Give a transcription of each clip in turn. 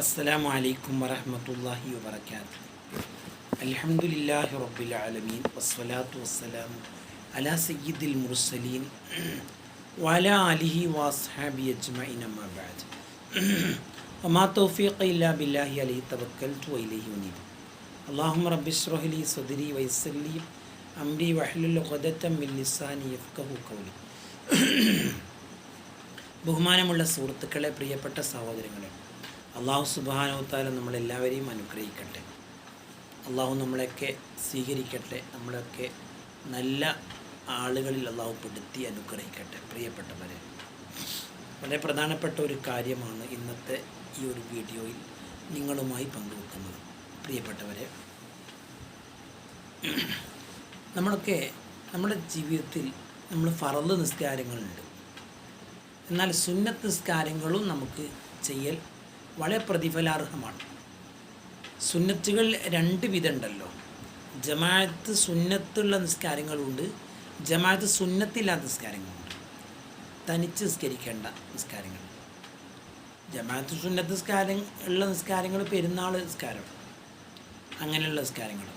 അസ്സലാമു അലൈക്കും വറഹ്മത്തുള്ളാഹി വബറകാതുഹു അൽഹംദുലില്ലാഹി റബ്ബിൽ ആലമീൻ വസ്സലാത്തു വസ്സലാമു അലാ സയ്യിദിൽ മുർസലീൻ വഅലാ ആലിഹി വഅസ്ഹാബി അജ്മഈൻ അമ്മാ ബഅദ് വമാ തൗഫീഖ ഇല്ലാ ബില്ലാഹി അലൈഹി തവക്കൽതു വഇലൈഹി ഉനീബ് അല്ലാഹുമ്മ റബ്ബി ഇശ്റഹ് ലി സദ്രി വയസ്സിർ ലി അംരി വഹ്ലുൽ ഉഖദത്തം മിൻ ലിസാനി യഫ്ഖഹു ഖൗലി ബഹുമാനമുള്ള സുഹൃത്തുക്കളെ പ്രിയപ്പെട്ട സഹോദരങ്ങളെ അള്ളാഹു സുബാനോത്താല നമ്മളെല്ലാവരെയും അനുഗ്രഹിക്കട്ടെ. അള്ളാഹു നമ്മളെയൊക്കെ സ്വീകരിക്കട്ടെ. നമ്മളെയൊക്കെ നല്ല ആളുകളിൽ അള്ളാഹു പെടുത്തി അനുഗ്രഹിക്കട്ടെ. പ്രിയപ്പെട്ടവരെ വളരെ പ്രധാനപ്പെട്ട ഒരു കാര്യമാണ് ഇന്നത്തെ ഈ ഒരു വീഡിയോയിൽ നിങ്ങളുമായി പങ്കുവെക്കുന്നത്. പ്രിയപ്പെട്ടവരെ നമ്മളൊക്കെ നമ്മുടെ ജീവിതത്തിൽ നമ്മൾ ഫറൽ നിസ്കാരങ്ങളുണ്ട്. എന്നാൽ സുന്നത്ത് നിസ്കാരങ്ങളും നമുക്ക് ചെയ്യൽ വളരെ പ്രതിഫലാർഹമാണ്. സുന്നത്തുകൾ രണ്ട് വിധമുണ്ടല്ലോ. ജമാഅത്ത് സുന്നത്തുള്ള നിസ്കാരങ്ങളുണ്ട് ജമാഅത്ത് സുന്നത്തില്ലാത്ത നിസ്കാരങ്ങളുണ്ട്. തനിച്ച് നിസ്കരിക്കേണ്ട നിസ്കാരങ്ങൾ. ജമാഅത്ത് സുന്നത്ത് നിസ്കാരം ഉള്ള നിസ്കാരങ്ങൾ പെരുന്നാൾ നിസ്കാരം. അങ്ങനെയുള്ള നിസ്കാരങ്ങൾ.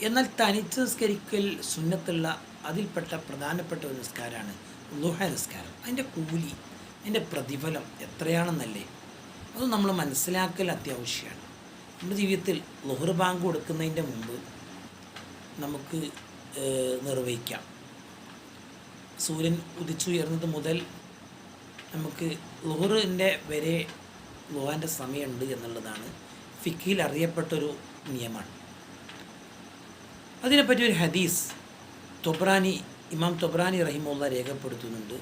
എന്നാൽ തനിച്ച് നിസ്കരിക്കൽ സുന്നത്തുള്ള അതിൽപ്പെട്ട പ്രധാനപ്പെട്ട ഒരു നിസ്കാരമാണ് ലുഹ നിസ്കാരം. അതിന്റെ കൂലി അതിന്റെ പ്രതിഫലം എത്രയാണെന്നല്ലേ? അത് നമ്മൾ മനസ്സിലാക്കൽ അത്യാവശ്യമാണ്. നമ്മുടെ ജീവിതത്തിൽ ലോഹർ ബാങ്ക് കൊടുക്കുന്നതിന്റെ മുമ്പ് നമുക്ക് നിർവഹിക്കാം. സൂര്യൻ ഉദിച്ചുയർന്നത് മുതൽ നമുക്ക് ലോഹറിന്റെ വരെ ലോഹാന്റെ സമയമുണ്ട് എന്നുള്ളതാണ് ഫിക്കിയിൽ അറിയപ്പെട്ടൊരു നിയമമാണ്. അതിനെപ്പറ്റി ഒരു ഹദീസ് തൊബ്രാനി ഇമാം തൊബ്രാനി റഹിമുള്ള രേഖപ്പെടുത്തുന്നുണ്ട്.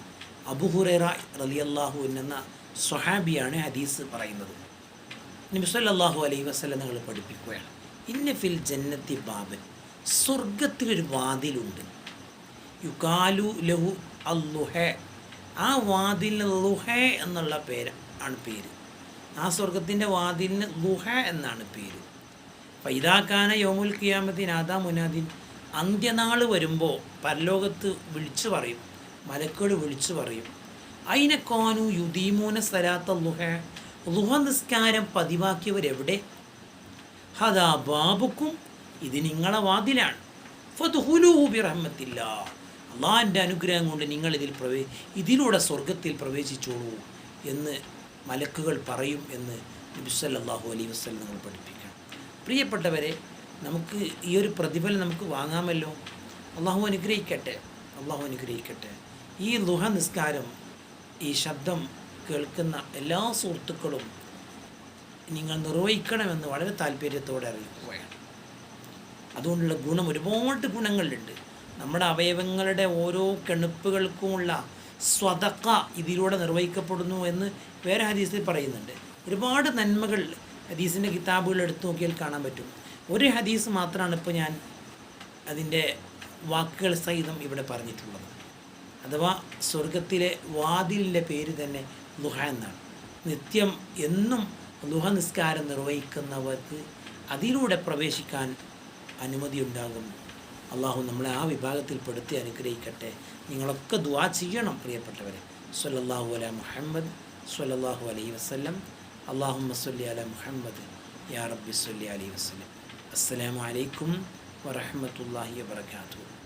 അബുഹുറേറ റലിയല്ലാഹു എന്ന സ്വഹാബിയാണ് ഹദീസ് പറയുന്നത്. നിമിസല്ലാഹു അലൈഹി വസ്ലം നിങ്ങൾ പഠിപ്പിക്കുകയാണ്. ഇന്ന ഫിൽ ജന്നത്തി ബാബൻ സ്വർഗത്തിലൊരു വാതിലുണ്ട്. യുകാലു ലഹു അല്ലുഹ ആ വാതിലിന് ലുഹ എന്നുള്ള പേര് ആണ് പേര്. ആ സ്വർഗത്തിന്റെ വാതിലിന് ലുഹ എന്നാണ് പേര്. പൈതാക്കാന യോമുൽ കിയാമത്തിൻ ആദാ മുനാദിൻ അന്ത്യനാൾ വരുമ്പോൾ പരലോകത്ത് വിളിച്ചു പറയും. മലക്കുകൾ വിളിച്ചു പറയും. അയിനക്കാനു യുദീമൂന സ്ഥലാത്ത ലുഹ? ലുഹ നിസ്കാരം പതിവാക്കിയവരെവിടെ? ഹദാ ബാബുക്കും ഇത് നിങ്ങളെ വാതിലാണ്. അള്ളാഹിന്റെ അനുഗ്രഹം കൊണ്ട് നിങ്ങൾ ഇതിൽ പ്രവേ ഇതിലൂടെ സ്വർഗത്തിൽ പ്രവേശിച്ചോളൂ എന്ന് മലക്കുകൾ പറയും എന്ന് നബിസല്ലാഹു അലൈ വസ്ലം നിങ്ങൾ പഠിപ്പിക്കണം. പ്രിയപ്പെട്ടവരെ നമുക്ക് ഈ ഒരു പ്രതിഫലം നമുക്ക് വാങ്ങാമല്ലോ? അള്ളാഹു അനുഗ്രഹിക്കട്ടെ? അള്ളാഹു അനുഗ്രഹിക്കട്ടെ. ഈ ലുഹ നിസ്കാരം ഈ ശബ്ദം കേൾക്കുന്ന എല്ലാ സുഹൃത്തുക്കളും നിങ്ങൾ നിർവഹിക്കണമെന്ന് വളരെ താല്പര്യത്തോടെ അറിയിക്കുകയാണ്. അതുകൊണ്ടുള്ള ഗുണം ഒരുപാട് ഗുണങ്ങളുണ്ട്. നമ്മുടെ അവയവങ്ങളുടെ ഓരോ കെണുപ്പുകൾക്കുമുള്ള സ്വതക്ക ഇതിലൂടെ നിർവഹിക്കപ്പെടുന്നു എന്ന് വേറെ ഹദീസിൽ പറയുന്നുണ്ട്. ഒരുപാട് നന്മകൾ ഹദീസിന്റെ കിതാബുകൾ എടുത്തു നോക്കിയാൽ കാണാൻ പറ്റും. ഒരു ഹദീസ് മാത്രമാണ് ഇപ്പോൾ ഞാൻ അതിന്റെ വാക്കുകൾ സഹിതം ഇവിടെ പറഞ്ഞിട്ടുള്ളത്. അഥവാ സ്വർഗത്തിലെ വാതിലിന്റെ പേര് തന്നെ ലുഹ എന്നാണ്. നിത്യം എന്നും ലുഹ നിസ്കാരം നിർവഹിക്കുന്നവർക്ക് അതിലൂടെ പ്രവേശിക്കാൻ അനുമതി ഉണ്ടാകും അള്ളാഹു നമ്മളെ ആ വിഭാഗത്തിൽപ്പെടുത്തി അനുഗ്രഹിക്കട്ടെ. നിങ്ങളൊക്കെ ദുആ ചെയ്യണം പ്രിയപ്പെട്ടവരെ. സ്വല്ലല്ലാഹു അല മുഹമ്മദ് സ്വല്ലല്ലാഹു അലൈഹി വസ്ലം അള്ളാഹു മസ്ലി അല മുഹമ്മദ് യാ റബ്ബി സ്വല്ലി അലൈഹി വസല്ലം. അസ്സലാമു അലൈക്കും വറഹ്മത്തുള്ളാഹി വബറകാതുഹു.